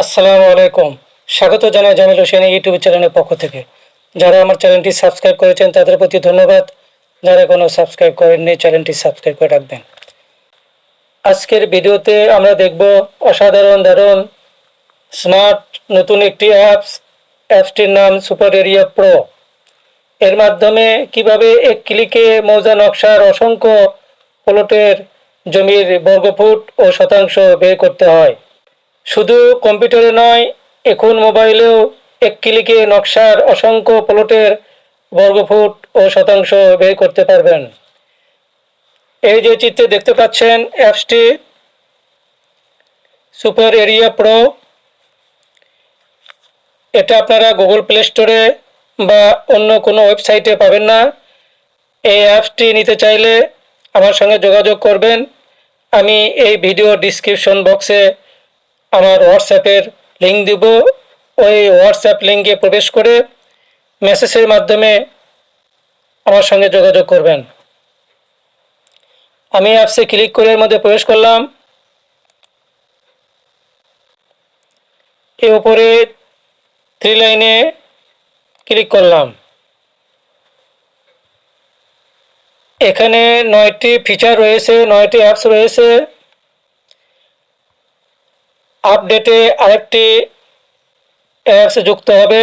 আসসালামু আলাইকুম। স্বাগত জানাই জামিল হোসেন ইউটিউব চ্যানেলের পক্ষ থেকে। যারা আমার চ্যানেলটি সাবস্ক্রাইব করেছেন, তাদের প্রতি ধন্যবাদ। যারা কোনো সাবস্ক্রাইব করেননি চ্যানেলটি সাবস্ক্রাইব করে রাখবেন। আজকের ভিডিওতে আমরা দেখব অসাধারণ দারুণ স্মার্ট নতুন একটি অ্যাপস অ্যাপসটির নাম সুপার এরিয়া প্রো এর মাধ্যমে কীভাবে এক ক্লিকে মৌজা নকশার অসংখ্য প্লটের জমির বর্গফুট ও শতাংশ বের করতে হয়। শুধু কম্পিউটারে নয়, এখন মোবাইলেও এক ক্লিকে নকশার অসংখ্য প্লটের বর্গফুট ও শতাংশ বের করতে পারবেন। এই যে চিত্রে দেখতে পাচ্ছেন, অ্যাপসটি সুপার এরিয়া প্রো। এটা আপনারা গুগল প্লে স্টোরে বা অন্য কোনো ওয়েবসাইটে পাবেন না। এই অ্যাপসটি নিতে চাইলে আমার সঙ্গে যোগাযোগ করবেন। আমি এই ভিডিও ডিসক্রিপশন বক্সে আমার হোয়াটসঅ্যাপের লিঙ্ক দিব। ওই হোয়াটসঅ্যাপ লিঙ্কে প্রবেশ করে মেসেজের মাধ্যমে আমার সঙ্গে যোগাযোগ করবেন। আমি অ্যাপসে ক্লিক করে এর মধ্যে প্রবেশ করলাম। এর উপরে থ্রি লাইনে ক্লিক করলাম। এখানে নয়টি ফিচার রয়েছে, নয়টি অ্যাপস রয়েছে। আপডেটে আরেকটি অ্যাপস যুক্ত হবে।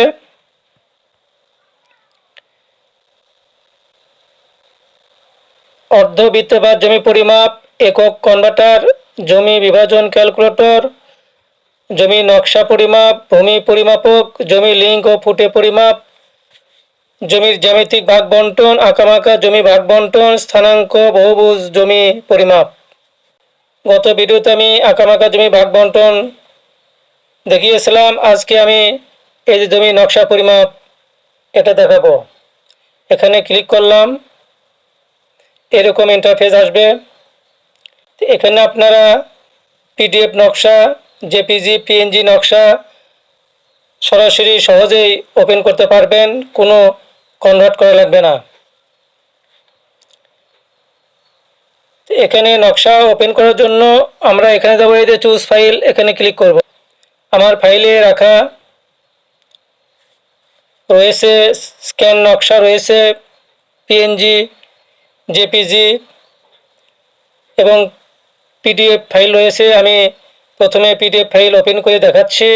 অর্ধবৃত্তবাদ জমি পরিমাপ, একক কনভার্টার জমি বিভাজন ক্যালকুলেটর জমি নকশা পরিমাপ, ভূমি পরিমাপক, জমি লিঙ্ক ও ফুটে পরিমাপ, জমির জ্যামিতিক ভাগ বন্টন, আঁকামাকা জমি ভাগ বন্টন, স্থানাঙ্ক, বহুভুজ জমি পরিমাপ। গত ভিডিওতে আমি আঁকামাকা জমি ভাগ বন্টন দেখিয়েছিলাম। আজকে আমি এই যে জমি নকশা পরিমাপ, এটা দেখাবো। এখানে ক্লিক করলাম, এরকম ইন্টারফেস আসবে। এখানে আপনারা পিডিএফ নকশা জেপিজি পিএনজি নকশা সরাসরি সহজেই ওপেন করতে পারবেন, কোনো কনভার্ট করা লাগবে না। এখানে নকশা ওপেন করার জন্য আমরা এখানে যাব, এই যে চুজ ফাইল এখানে ক্লিক করব। আমার ফাইলে রাখা রয়েছে স্ক্যান নকশা, রয়েছে পিএনজি জেপিজি এবং পিডিএফ ফাইল রয়েছে। আমি প্রথমে পিডিএফ ফাইল ওপেন করে দেখাচ্ছি।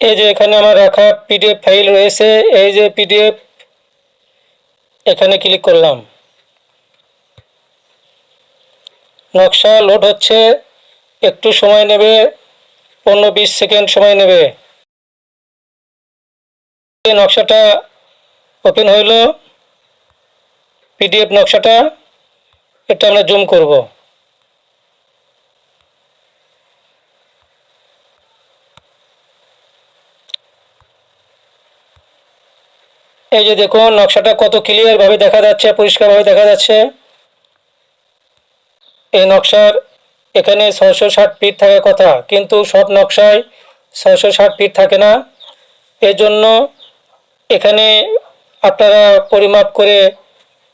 এই যে এখানে আমার রাখা পিডিএফ ফাইল রয়েছে। এই যে পিডিএফ এখানে ক্লিক করলাম। নকশা লোড হচ্ছে, একটু সময় নেবে পনেরো বিশ সেকেন্ড সময় নেবে। নকশাটা ওপেন হইল পিডিএফ নকশাটা, এটা আমরা জুম করব। এই যে দেখুন, নকশাটা কত ক্লিয়ারভাবে দেখা যাচ্ছে, পরিষ্কারভাবে দেখা যাচ্ছে। এই নকশার এখানে ছয়শো ষাট ফিট থাকার কথা, কিন্তু সব নকশায় ছয়শো ষাট ফিট থাকে না। এর জন্য এখানে আপনারা পরিমাপ করে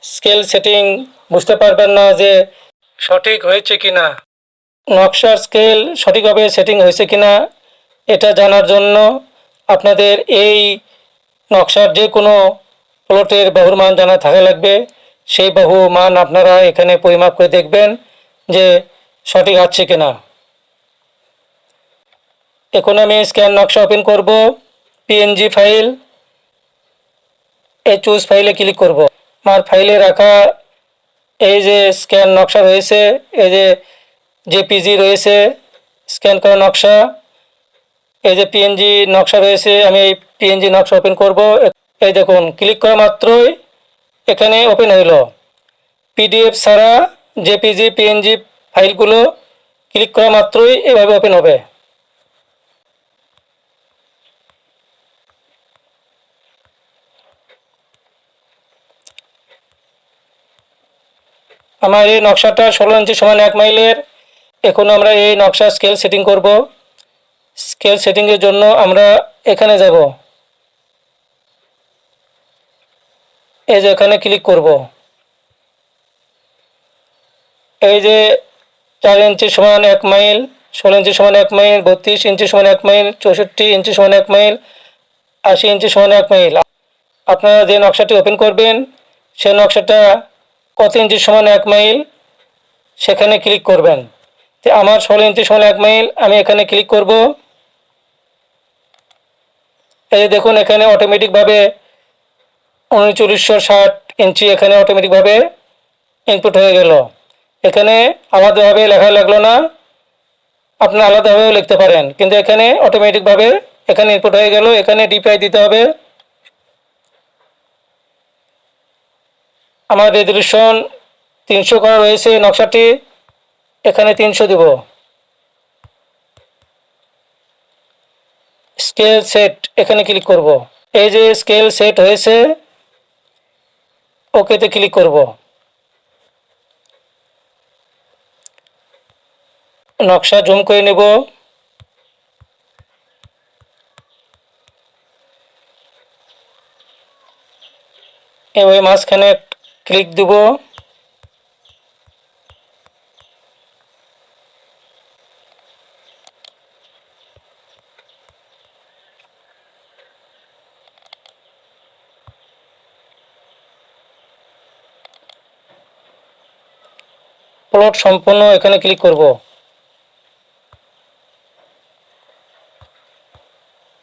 স্কেল সেটিং বুঝতে পারবেন না যে সঠিক হয়েছে কি না নকশার স্কেল সঠিকভাবে সেটিং হয়েছে কি না এটা জানার জন্য আপনাদের এই নকশার যে কোনো প্লটের বাহুর মান জানা থাকা লাগবে। সেই বাহু মান আপনারা এখানে পরিমাপ করে দেখবেন যে সঠিক আছে কিনা। এখন আমি স্ক্যান নকশা ওপেন করব পিএনজি ফাইল, এই চুজ ফাইলে ক্লিক করব। আমার ফাইলে রাখা এই যে স্ক্যান নকশা রয়েছে, এই যে জেপিজি রয়েছে, স্ক্যান করা নকশা, এই যে পিএনজি নকশা রয়েছে, আমি এই পিএনজি নকশা ওপেন করব। এই দেখুন ক্লিক করা মাত্রই এখানে ওপেন হইল। পিডিএফ ছাড়া জেপিজি পিএনজি ফাইলগুলো ক্লিক করা মাত্রই এভাবে ওপেন হবে। আমার এই নকশাটা ষোলো ইঞ্চি সমান এক মাইলের। এখন আমরা এই নকশা স্কেল সেটিং করব। স্কেল সেটিংয়ের জন্য আমরা এখানে যাব। এই যে এখানে ক্লিক করব। এই যে চার ইঞ্চি সমান এক মাইল ষোলো ইঞ্চি সমান এক মাইল বত্রিশ ইঞ্চি সমান এক মাইল চৌষট্টি ইঞ্চি সমান এক মাইল আশি ইঞ্চি সমান এক মাইল আপনারা যে নকশাটি ওপেন করবেন সেই নকশাটা কত ইঞ্চি সমান এক মাইল সেখানে ক্লিক করবেন। তো আমার ষোলো ইঞ্চি সমান এক মাইল আমি এখানে ক্লিক করব। এই দেখুন, এখানে অটোমেটিকভাবে উনচল্লিশশো ষাট ইঞ্চি এখানে অটোমেটিকভাবে ইনপুট হয়ে গেল। এখানে আলাদাভাবে লেখা লাগল না। আপনি আলাদাভাবেও লিখতে পারেন, কিন্তু এখানে অটোমেটিকভাবে এখানে ইনপুট হয়ে গেল, এখানে ডিপিআই দিতে হবে। আমার রেজলিউশন তিনশো করা রয়েছে নকশাটি এখানে তিনশো দেব। স্কেল সেট এখানে ক্লিক করব। এই যে স্কেল সেট হয়েছে ওকেতে ক্লিক করব। নকশা জুম করে নেব। এভাবে মাঝখানে ক্লিক দেব। প্লট সম্পূর্ণ এখানে ক্লিক করব।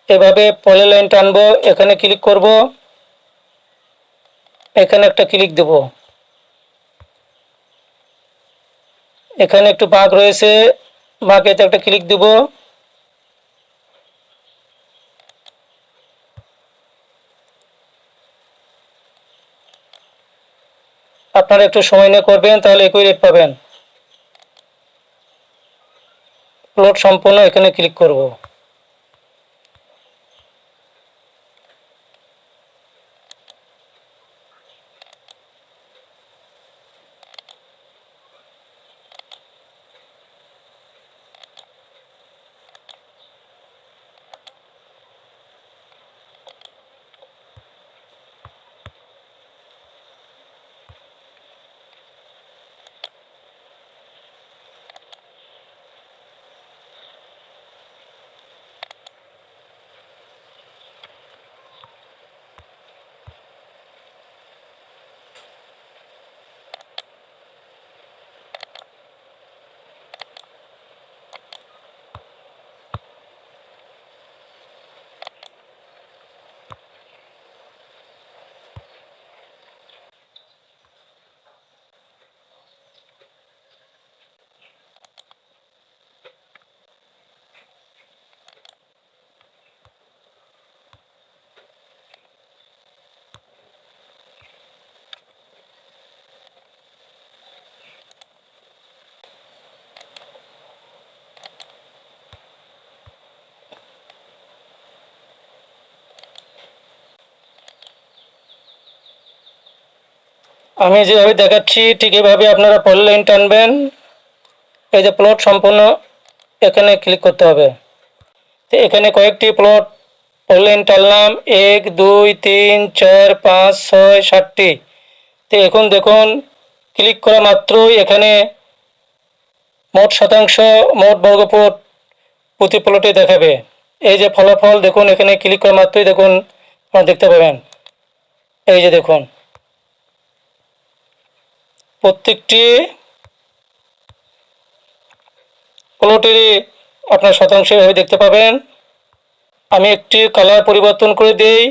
এভাবে পলে লাইন টানবো এখানে ক্লিক করব। এখানে একটা ক্লিক দেব। এখানে একটু বাঁক রয়েছে বাঁকেতে একটা ক্লিক দেব। আপনারা একটু সময় নিয়ে করবেন, তাহলে একই রেট পাবেন। প্লট সম্পূর্ণ এখানে ক্লিক করব। আমি যেভাবে দেখাচ্ছি, ঠিক এভাবে আপনারা পল লাইন টানবেন। এই যে প্লট সম্পূর্ণ এখানে ক্লিক করতে হবে। তো এখানে কয়েকটি প্লট পল লাইন টানলাম। এক, দুই, তিন, চার, পাঁচ, ছয়, সাতটি। তো এখন দেখুন ক্লিক করা মাত্রই এখানে মোট শতাংশ, মোট বর্গফুট প্রতি প্লটে দেখাবে। এই যে ফলাফল দেখুন, এখানে ক্লিক করা মাত্রই দেখুন দেখতে পাবেন। এই যে দেখুন। প্রত্যেকটি প্লটেরই আপনার শতাংশ এভাবে দেখতে পাবেন। আমি একটি কালার পরিবর্তন করে দেই।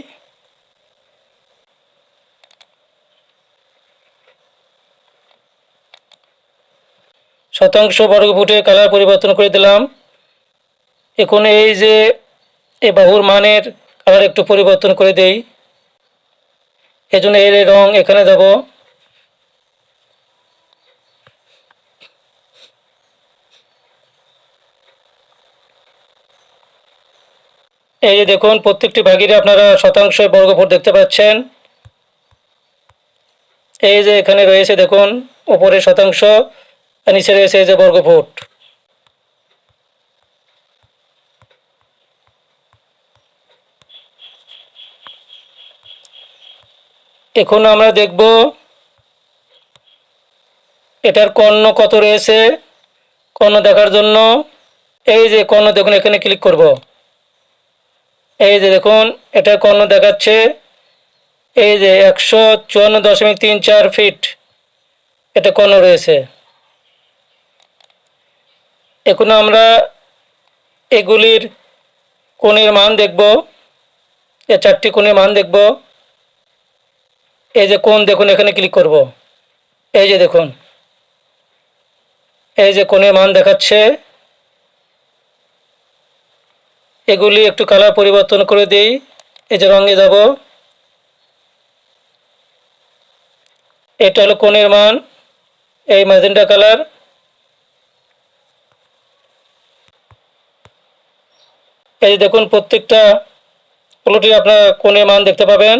শতাংশ বর্গফুটে কালার পরিবর্তন করে দিলাম। এখন এই যে এই বাহুর মানের কালার একটু পরিবর্তন করে দেই। এজন্য এর রং এখানে দেবো। এই যে দেখুন, প্রত্যেকটি ভাগিরে আপনারা শতাংশ বর্গফুট দেখতে পাচ্ছেন। এই যে এখানে রয়েছে দেখুন উপরে শতাংশ নিচে রয়েছে এই যে বর্গফুট। এখন আমরা দেখব এটার কর্ণ কত রয়েছে, কর্ণ দেখার জন্য। এই যে কর্ণ দেখুন, এখানে ক্লিক করব। এই যে দেখুন, এটা কর্ণ দেখাচ্ছে? এই যে একশো চুয়ান্ন দশমিক তিন চার ফিট এটা কর্ণ রয়েছে? এখন আমরা এগুলির কোণের মান দেখব। এ চারটি কোণের মান দেখব। এই যে কোণ দেখুন, এখানে ক্লিক করব। এই যে দেখুন, এই যে কোণের মান দেখাচ্ছে। এগুলি একটু কালার পরিবর্তন করে দিই। এই যে রঙে যাব। এটা হলো কোণের মান। এই ম্যাজেন্টা কালার। এই দেখুন, প্রত্যেকটা প্লটে আপনার কোণের মান দেখতে পাবেন।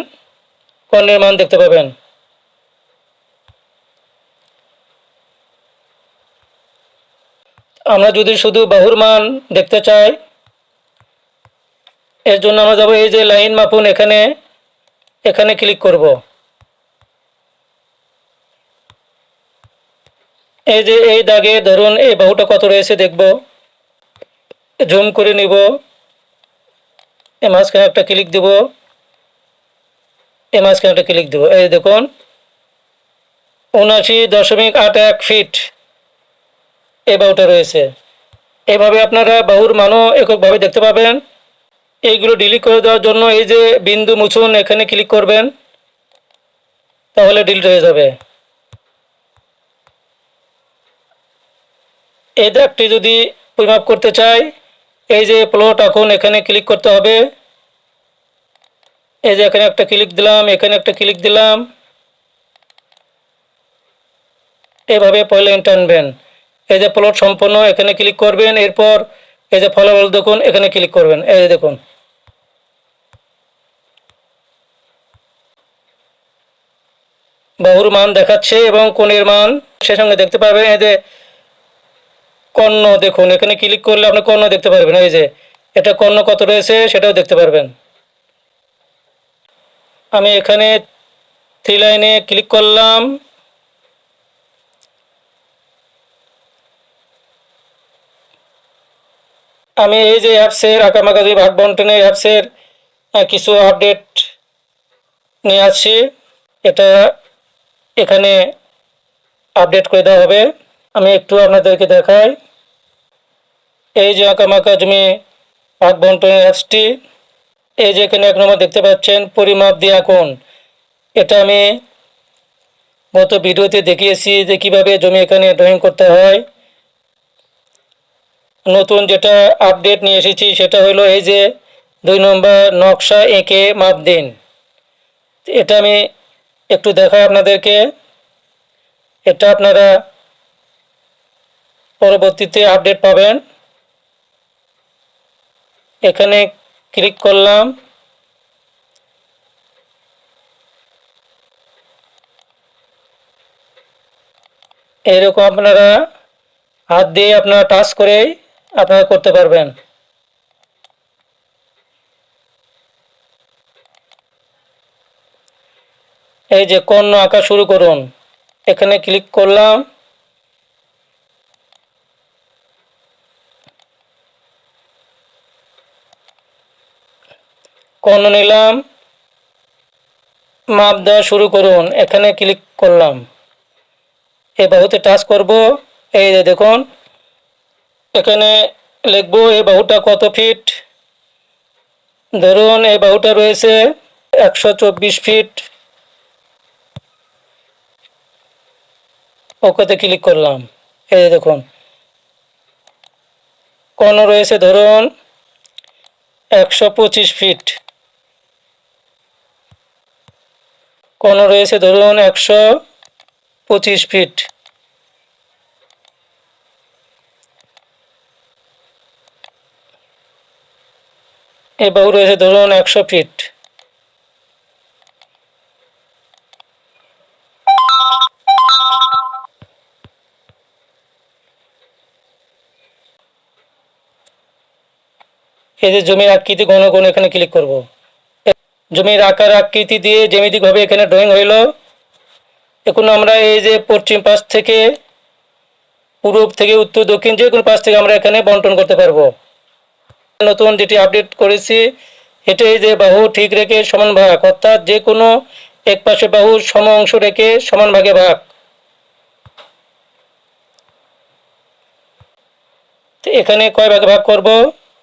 কর্ণের মান দেখতে পাবেন। আমরা যদি শুধু বাহুর মান দেখতে চাই এর জন্য আমরা যাব এই যে লাইন মাপুন এখানে এখানে ক্লিক করব। এই যে এই দাগে ধরুন এই বাহুটা কত রয়েছে দেখব। জুম করে নিব। এই মাঝখানে একটা ক্লিক দেব। এ মাঝখানে একটা ক্লিক দেব। এই দেখুন, উনআশি দশমিক আট এক ফিট এই বাহুটা রয়েছে। এভাবে আপনারা বাহুর মানও এককভাবে দেখতে পাবেন। এইগুলো ডিলিট করে দেওয়ার জন্য এই যে বিন্দু মুছুন, এখানে ক্লিক করবেন, তাহলে ডিলিট হয়ে যাবে। এই দাগটি যদি পরিমাপ করতে চাই, এই যে প্লট এখন এখানে ক্লিক করতে হবে। এই যে এখানে একটা ক্লিক দিলাম, এখানে একটা ক্লিক দিলাম। এভাবে পয়লা টানবেন এই যে প্লট সম্পন্ন এখানে ক্লিক করবেন, এরপর এই যে ফলাফল দেখুন, এখানে ক্লিক করবেন। এই যে দেখুন। বাহুর মান দেখাচ্ছে এবং কোণের মান, সে সঙ্গে দেখতে পাবেন এই যে কর্ণ, দেখুন, এখানে ক্লিক করলে আপনি কর্ণ দেখতে পারবেন। এই যে, এটা কর্ণ কত রয়েছে সেটাও দেখতে পারবেন। আমি এখানে থ্রি লাইনে ক্লিক করলাম। আমি এই যে অ্যাপসের আঁকামাকাজি ভাগ বন্টনের অ্যাপসের কিছু আপডেট নিয়ে আসছি। এটা এখানে আপডেট করে দেওয়া হবে। আমি একটু আপনাদেরকে দেখাই। এই যে আঁকা আঁকামাকা জমি ভাগ বন্টনের অ্যাপসটি, এই যে এখানে এক নম্বর দেখতে পাচ্ছেন, পরিমাপ দিয়ে আঁকুন। এটা আমি গত ভিডিওতে দেখিয়েছি যে কীভাবে জমি এখানে ড্রয়িং করতে হয়। নতুন যেটা আপডেট নিয়ে এসেছি সেটা হলো এই যে দুই নম্বর নকশা এঁকে মাপ দিন। এটা আমি একটু দেখাই আপনাদেরকে। এটা আপনারা পরবর্তীতে আপডেট পাবেন। এখানে ক্লিক করলাম। এরকম আপনারা হাত দিয়ে আপনারা টাচ করে আপনারা করতে পারবেন। এই যে কর্ণ আঁকা শুরু করুন। এখানে ক্লিক করলাম। কর্ণ নিলাম। মাপ দেওয়া শুরু করুন। এখানে ক্লিক করলাম। এই বাহুতে টাচ করব। এই যে দেখুন। এখানে লিখব এই বাহুটা কত ফিট ধরুন এই বাহুটা রয়েছে একশো চব্বিশ ফিট ওকেতে ক্লিক করলাম। এই যে দেখুন। কোন রয়েছে ধরুন একশো পঁচিশ ফিট কোন রয়েছে ধরুন একশো পঁচিশ ফিট এই বাহু রয়েছে ধরুন একশো ফিট এই যে জমির আকৃতি ঘন ঘন এখানে ক্লিক করব। জমির আকার, আকৃতি দিয়ে জ্যামিতিকভাবে এখানে ড্রয়িং হইল। এখন আমরা এই যে পশ্চিম পাশ থেকে পূর্ব থেকে উত্তর, দক্ষিণ যে কোনো পাশ থেকে আমরা এখানে বন্টন করতে পারব। নতুন যেটি আপডেট করেছি এটাই যে বাহু ঠিক রেখে সমান ভাগ, অর্থাৎ যে কোনো এক পাশে বাহু সম অংশ রেখে সমান ভাগে ভাগ। এখানে কয় ভাগে ভাগ করব?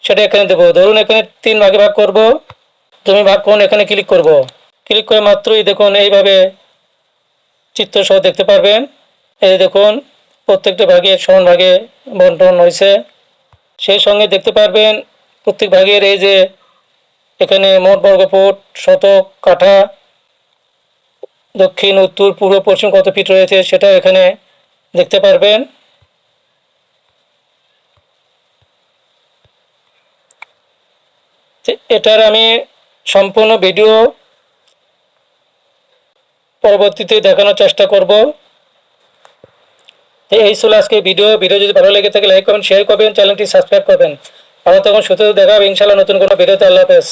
সেটা এখানে দেবো। ধরুন এখানে তিন ভাগে ভাগ করব। তুমি ভাগ কোন এখানে ক্লিক করব। ক্লিক করে মাত্রই দেখুন এইভাবে চিত্র সহ দেখতে পারবেন। এই দেখুন, প্রত্যেকটা ভাগে সমান ভাগে বন্টন হয়েছে। সেই সঙ্গে দেখতে পারবেন প্রত্যেক ভাগের এই যে এখানে মোট বর্গফুট, শতক, কাঠা, দক্ষিণ, উত্তর, পূর্ব, পশ্চিম কত ফিট রয়েছে সেটা এখানে দেখতে পারবেন। এটার আমি সম্পূর্ণ ভিডিও পরবর্তীতে দেখানোর চেষ্টা করব। এই ছিল আজকে ভিডিও। ভিডিও যদি ভালো লেগে থাকে লাইক করবেন শেয়ার করবেন চ্যানেলটি সাবস্ক্রাইব করবেন। আবার তখন সুতো দেখা হবে ইনশাল্লাহ নতুন কোনো ভিডিওতে। আল্লাহ হাফেজ।